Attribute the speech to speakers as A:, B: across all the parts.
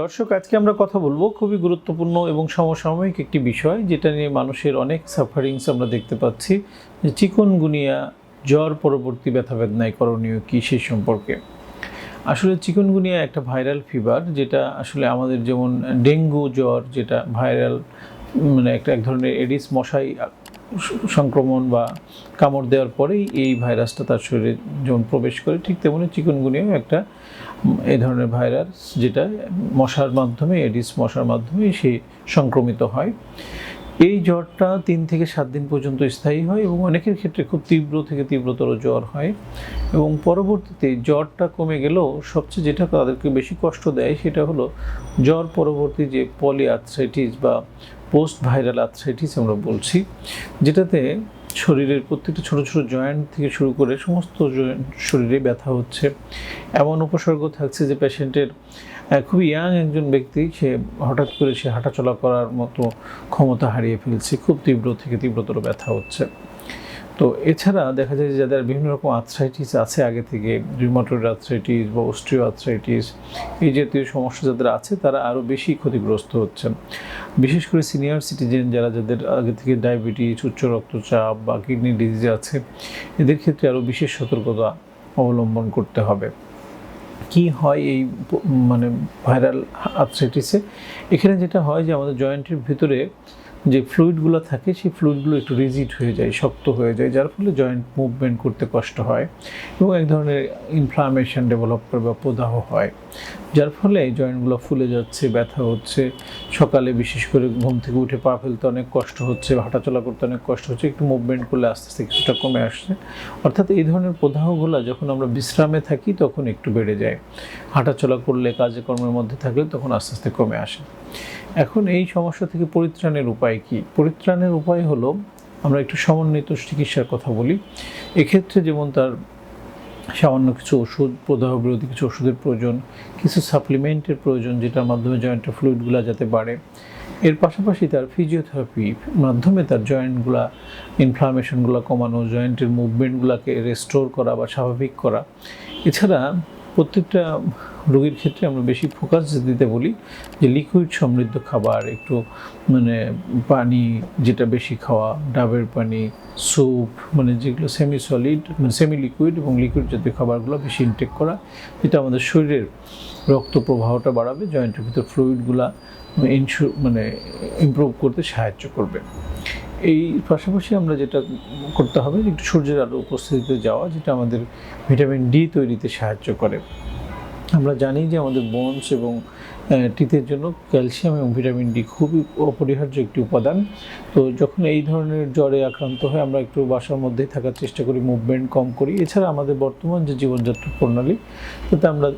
A: দর্শক, আজকে আমরা কথা বলব খুবই গুরুত্বপূর্ণ এবং সমসাময়িক একটি বিষয়, যেটা নিয়ে মানুষের অনেক সাফারিংস আমরা দেখতে পাচ্ছি, যে চিকনগুনিয়া জ্বর পরবর্তী ব্যথা বেদনায় করণীয় কী সেই সম্পর্কে। আসলে চিকনগুনিয়া একটা ভাইরাল ফিভার যেটা আসলে আমাদের যেমন ডেঙ্গু জ্বর, যেটা ভাইরাল মানে একটা এক ধরনের এডিস মশাই সংক্রমণ বা কামড় দেওয়ার পরেই এই ভাইরাসটা তার শরীরে যেমন প্রবেশ করে, ঠিক তেমনি চিকুনগুনিয়াও একটা এই ধরনের ভাইরাস যেটা মশার মাধ্যমে, এডিস মশার মাধ্যমে সে সংক্রমিত হয়। এই জ্বরটা তিন থেকে সাত দিন পর্যন্ত স্থায়ী হয় এবং অনেকের ক্ষেত্রে খুব তীব্র থেকে তীব্রতর জ্বর হয় এবং পরবর্তীতে জ্বরটা কমে গেলেও সবচেয়ে যেটা তাদেরকে বেশি কষ্ট দেয় সেটা হলো জ্বর পরবর্তী যে পলি আর্থ্রাইটিস বা পোস্ট ভাইরাল আর্থ্রাইটিস আমরা বলছি, যেটাতে শরীরের প্রত্যেকটা ছোট ছোট জয়েন্ট থেকে শুরু করে সমস্ত শরীরে ব্যথা হচ্ছে। এমন উপসর্গ থাকছে যে পেশেন্টের খুবই ইয়াং একজন ব্যক্তি, সে হঠাৎ করে সে হাঁটাচলা করার মতো ক্ষমতা হারিয়ে ফেলছে, খুব তীব্র থেকে তীব্রতর ব্যথা হচ্ছে। তো এছাড়া দেখা যায় যে যাদের বিভিন্ন রকম আর্থ্রাইটিস আছে আগে থেকে রিউমাটয়েড আর্থ্রাইটিস বা অস্ট্রিও আর্থ্রাইটিস এই জাতীয় সমস্যা যাদের আছে, তারা আরও বেশি ক্ষতিগ্রস্ত হচ্ছেন। বিশেষ করে সিনিয়র সিটিজেন যারা, যাদের আগে থেকে ডায়াবেটিস উচ্চ রক্তচাপ বা কিডনি ডিজিজ আছে, এদের ক্ষেত্রে আরও বিশেষ সতর্কতা অবলম্বন করতে হবে। কি হয় এই মানে ভাইরাল আর্থ্রাইটিসে এখানে যেটা হয় যে আমাদের জয়েন্টের ভিতরে যে ফ্লুইডগুলো থাকে, সেই ফ্লুইডগুলো একটু রিজিড হয়ে যায়, শক্ত হয়ে যায়, যার ফলে জয়েন্ট মুভমেন্ট করতে কষ্ট হয় এবং এক ধরনের ইনফ্লামেশন ডেভেলপ করে বা প্রদাহ হয়। যার ফলে জয়েন্টগুলো ফুলে যাচ্ছে, ব্যথা হচ্ছে। সকালে বিশেষ করে ঘুম থেকে উঠে পা ফেলতে অনেক কষ্ট হচ্ছে, হাঁটাচলা করতে অনেক কষ্ট হচ্ছে, একটু মুভমেন্ট করলে আস্তে আস্তে কিছুটা কমে আসছে। অর্থাৎ এই ধরনের প্রদাহগুলো যখন আমরা বিশ্রামে থাকি তখন একটু বেড়ে যায়। হাঁটাচলা করলে, কাজে কর্মের মধ্যে থাকলে তখন আস্তে আস্তে কমে আসে। এখন এই সমস্যা থেকে পরিত্রাণের উপায় কি? পরিত্রাণের উপায় হলো, আমরা একটু সমন্বিত চিকিৎসার কথা বলি। এক্ষেত্রে যেমন তার সামান্য কিছু ওষুধ প্রদাহবিরোধী কিছু ওষুধের প্রয়োজন, কিছু সাপ্লিমেন্টের প্রয়োজন যেটার মাধ্যমে জয়েন্টের ফ্লুইডগুলো যাতে বাড়ে। এর পাশাপাশি তার ফিজিওথেরাপি মাধ্যমে তার জয়েন্টগুলো ইনফ্লামেশনগুলো কমানো জয়েন্টের মুভমেন্টগুলোকে রেস্টোর করা বা স্বাভাবিক করা। এছাড়া প্রত্যেকটা রোগীর ক্ষেত্রে আমরা বেশি ফোকাস দিতে বলি যে লিকুইড সমৃদ্ধ খাবার, একটু মানে পানি যেটা বেশি খাওয়া, ডাবের পানি স্যুপ মানে যেগুলো সেমি সলিড মানে সেমি লিকুইড এবং লিকুইড জাতীয় খাবারগুলো বেশি ইনটেক করা। যেটা আমাদের শরীরের রক্ত প্রবাহটা বাড়াবে জয়েন্টের ভিতর ফ্লুইডগুলা ইনশু মানে ইমপ্রুভ করতে সাহায্য করবে। এই পাশাপাশি আমরা যেটা করতে হবে একটু সূর্যের আলো উপস্থিতিতে যাওয়া, যেটা আমাদের ভিটামিন ডি তৈরিতে সাহায্য করে। আমরা জানি যে আমাদের বোনস এবং টিথের জন্য ক্যালসিয়াম এবং ভিটামিন ডি খুবই অপরিহার্য একটি উপাদান। তো যখন এই ধরনের জ্বরে আক্রান্ত হয় আমরা একটু বাসার মধ্যেই থাকার চেষ্টা করি মুভমেন্ট কম করি, এছাড়া আমাদের বর্তমান যে জীবনযাত্রা প্রণালী, তাতে আমরা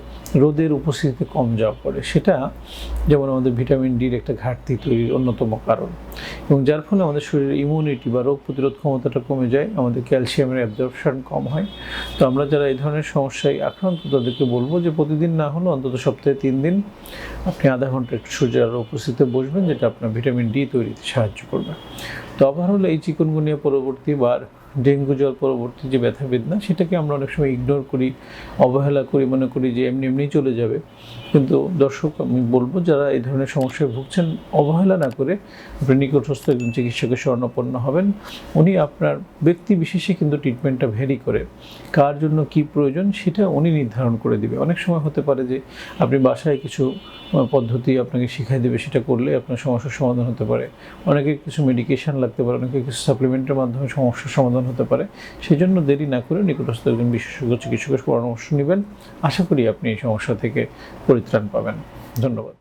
A: রোদের উপস্থিতিতে কম যাওয়া পড়ে। সেটা যেমন আমাদের ভিটামিন ডির একটা ঘাটতি তৈরির অন্যতম কারণ। এবং যার ফলে আমাদের শরীরের ইমিউনিটি বা রোগ প্রতিরোধ ক্ষমতাটা কমে যায়, আমাদের ক্যালসিয়ামের অ্যাবজর্পশন কম হয়। তো আমরা যারা এই ধরনের সমস্যায় আক্রান্ত, তাদেরকে বলব যে প্রতিদিন না হলেও অন্তত সপ্তাহে তিন দিন আপনি আধা ঘণ্টা একটু সূর্যের উপস্থিতিতে বসবেন, যেটা আপনার ভিটামিন ডি তৈরিতে সাহায্য করবে। তো আবার হলো এই চিকুনগুনিয়া পরবর্তী বা ডেঙ্গু জ্বর পরবর্তী যে ব্যথা বেদনা সেটাকে আমরা অনেক সময় ইগনোর করি, অবহেলা করি, মনে করি যে এমনি এমনি চলে যাবে। কিন্তু দর্শক, আমি বলব যারা এই ধরনের সমস্যায় ভুগছেন, অবহেলা না করে আপনি নিকটস্থ একজন চিকিৎসকের স্বর্ণপন্ন হবেন। উনি আপনার ব্যক্তি বিশেষে কিন্তু ট্রিটমেন্টটা ভেরি করে। কার জন্য কি প্রয়োজন, সেটা উনি নির্ধারণ করে দিবে। অনেক সময় হতে পারে যে আপনি বাসায় কিছু পদ্ধতি আপনাকে শিখাই দেবে, সেটা করলে আপনার সমস্যার সমাধান হতে পারে। অনেকে কিছু মেডিকেশান লাগতে পারে, অনেকে কিছু সাপ্লিমেন্টের মাধ্যমে সমস্যার সমাধান হতে পারে। সেই জন্য দেরি না করে নিকটস্থ একজন বিশেষজ্ঞ চিকিৎসকের পরামর্শ নেবেন। আশা করি আপনি এই সমস্যা থেকে পরিত্রাণ পাবেন। ধন্যবাদ।